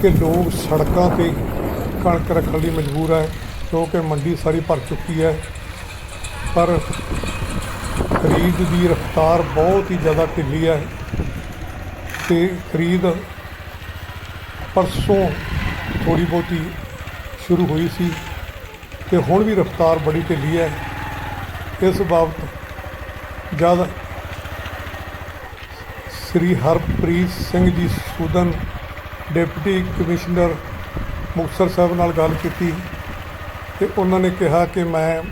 ਕਿ ਲੋਕ ਸੜਕਾਂ ਤੇ ਕਣਕ ਰੱਖਣ ਲਈ ਮਜਬੂਰ ਹੈ, ਕਿਉਂਕਿ ਮੰਡੀ ਸਾਰੀ ਭਰ ਚੁੱਕੀ ਹੈ। ਪਰ ਖਰੀਦ ਦੀ ਰਫ਼ਤਾਰ ਬਹੁਤ ਹੀ ਜ਼ਿਆਦਾ ਢਿੱਲੀ ਹੈ ਤੇ ਖਰੀਦ ਪਰਸੋਂ ਥੋੜੀ ਬਹੁਤੀ ਸ਼ੁਰੂ ਹੋਈ ਸੀ ਤੇ ਹੁਣ ਵੀ ਰਫ਼ਤਾਰ ਬੜੀ ਢਿੱਲੀ ਹੈ। ਇਸ ਬਾਬਤ ਜਦ ਸ੍ਰੀ ਹਰਪ੍ਰੀਤ ਸਿੰਘ ਜੀ ਸੂਦਨ, ਡਿਪਟੀ ਕਮਿਸ਼ਨਰ ਮੁਕਤਸਰ ਸਾਹਿਬ ਨਾਲ ਗੱਲ ਕੀਤੀ ਤੇ ਉਹਨਾਂ ਨੇ ਕਿਹਾ ਕਿ ਮੈਂ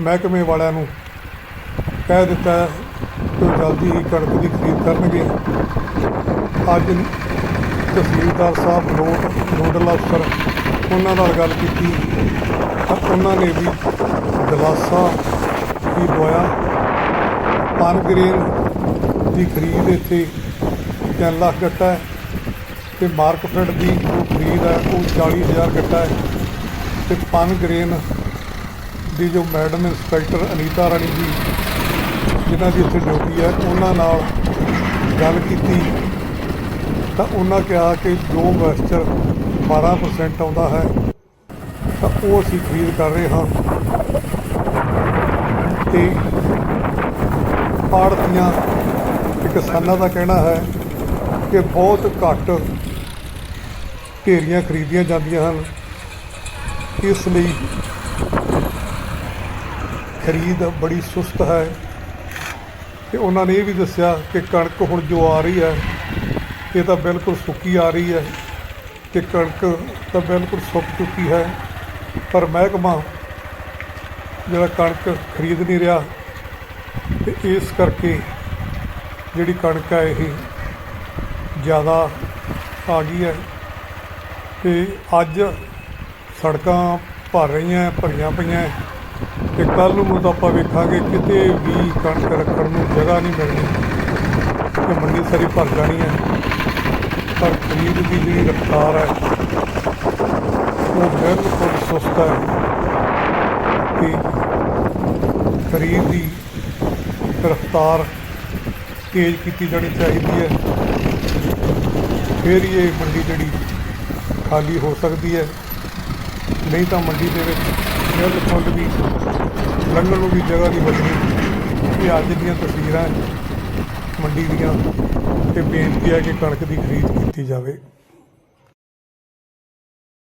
ਮਹਿਕਮੇ ਵਾਲਿਆਂ ਨੂੰ ਕਹਿ ਦਿੱਤਾ ਕਿ ਜਲਦੀ ਹੀ ਕਣਕ ਦੀ ਖਰੀਦ ਕਰਨਗੇ। ਅੱਜ ਤਹਿਸੀਲਦਾਰ ਸਾਹਿਬ ਨੋਟ ਨੋਡਲ ਅਫਸਰ ਉਹਨਾਂ ਨਾਲ ਗੱਲ ਕੀਤੀ ਤਾਂ ਉਹਨਾਂ ਨੇ ਵੀ ਦਿਲਾਸਾ ਵੀ ਦਵਾਇਆ। ਪਨਗ੍ਰੇਨ ਦੀ ਖਰੀਦ ਇੱਥੇ 3 ਲੱਖ ਗੱਟਾ ਹੈ ਤੇ ਮਾਰਕਫੈਡ ਦੀ ਜੋ ਖਰੀਦ ਹੈ ਉਹ 40000 ਗੱਟਾ ਹੈ ਤੇ ਪਨਗ੍ਰੇਨ ਦੀ ਜੋ ਮੈਡਮ ਇੰਸਪੈਕਟਰ ਅਨੀਤਾ ਰਾਣੀ ਜੀ, ਜਿਨ੍ਹਾਂ ਦੀ ਇੱਥੇ ਡਿਊਟੀ ਹੈ, ਉਹਨਾਂ ਨਾਲ ਗੱਲ ਕੀਤੀ ਤਾਂ ਉਹਨਾਂ ਕਿਹਾ ਕਿ ਜੋ ਮੋਇਸਚਰ 12% ਆਉਂਦਾ ਹੈ, ਤਾਂ ਉਹ ਅਸੀਂ ਖਰੀਦ ਕਰ ਰਹੇ ਹਾਂ। ਤੇ ਆੜਤੀਆਂ ਤੇ ਕਿਸਾਨਾਂ ਦਾ ਕਹਿਣਾ ਹੈ ਕਿ ਬਹੁਤ ਘੱਟ ਢੇਰੀਆਂ ਖਰੀਦੀਆਂ ਜਾਂਦੀਆਂ ਹਨ। ਇਸ ਲਈ ਖਰੀਦ ਬੜੀ ਸੁਸਤ ਹੈ। ਤੇ ਉਹਨਾਂ ਨੇ ਇਹ ਵੀ ਦੱਸਿਆ ਕਿ ਕਣਕ ਹੁਣ ਜੋ ਆ ਰਹੀ ਹੈ, ਇਹ ਤਾਂ ਬਿਲਕੁਲ ਸੁੱਕੀ ਆ ਰਹੀ ਹੈ ਕਿ ਕਣਕ ਤਾਂ ਬਿਲਕੁਲ ਸੁੱਕ ਚੁੱਕੀ ਹੈ। ਪਰ ਮਹਿਕਮਾ ਜਿਹੜਾ ਕਣਕ ਖਰੀਦ ਨਹੀਂ ਰਿਹਾ, ਤੇ ਇਸ ਕਰਕੇ ਜਿਹੜੀ ਕਣਕ ਹੈ ਇਹ ਜ਼ਿਆਦਾ ਆ ਗਈ ਹੈ ਤੇ ਅੱਜ ਸੜਕਾਂ ਭਰ ਰਹੀਆਂ, ਭਰੀਆਂ ਪਈਆਂ ਹੈ ਤੇ ਕੱਲ ਨੂੰ ਤਾਂ ਆਪਾਂ ਵੇਖਾਂਗੇ ਕਿਤੇ ਵੀ ਕਣਕ ਰੱਖਣ ਨੂੰ ਜਗ੍ਹਾ ਨਹੀਂ ਮਿਲਣੀ ਤੇ ਮੰਡੀ ਸਾਰੀ ਭਰ ਜਾਣੀ ਹੈ। ਪਰ ਖਰੀਦ ਦੀ ਜਿਹੜੀ ਰਫ਼ਤਾਰ ਹੈ, ਉਹ ਬਿਲਕੁਲ ਸੁਸਤ ਹੈ ਕਿ ਖਰੀਦ ਦੀ ਰਫ਼ਤਾਰ ਤੇਜ਼ ਕੀਤੀ ਜਾਣੀ ਚਾਹੀਦੀ ਹੈ। ਫਿਰ ਹੀ ਇਹ ਮੰਡੀ ਜਿਹੜੀ ਖਾਲੀ ਹੋ ਸਕਦੀ ਹੈ। ਨਹੀਂ ਤਾਂ ਮੰਡੀ ਦੇ ਵਿੱਚ ਜਲ ਬਿਲਕੁਲ ਵੀ ਲੰਘਣ ਨੂੰ ਵੀ ਜਗ੍ਹਾ ਨਹੀਂ ਬਚਣੀ ਇਹ ਅੱਜ ਦੀਆਂ ਤਸਵੀਰਾਂ ਮੰਡੀ ਦੀਆਂ ਤੇ ਬੇਨਤੀ ਹੈ ਕਿ ਕਣਕ ਦੀ ਖਰੀਦ ਕੀਤੀ ਜਾਵੇ।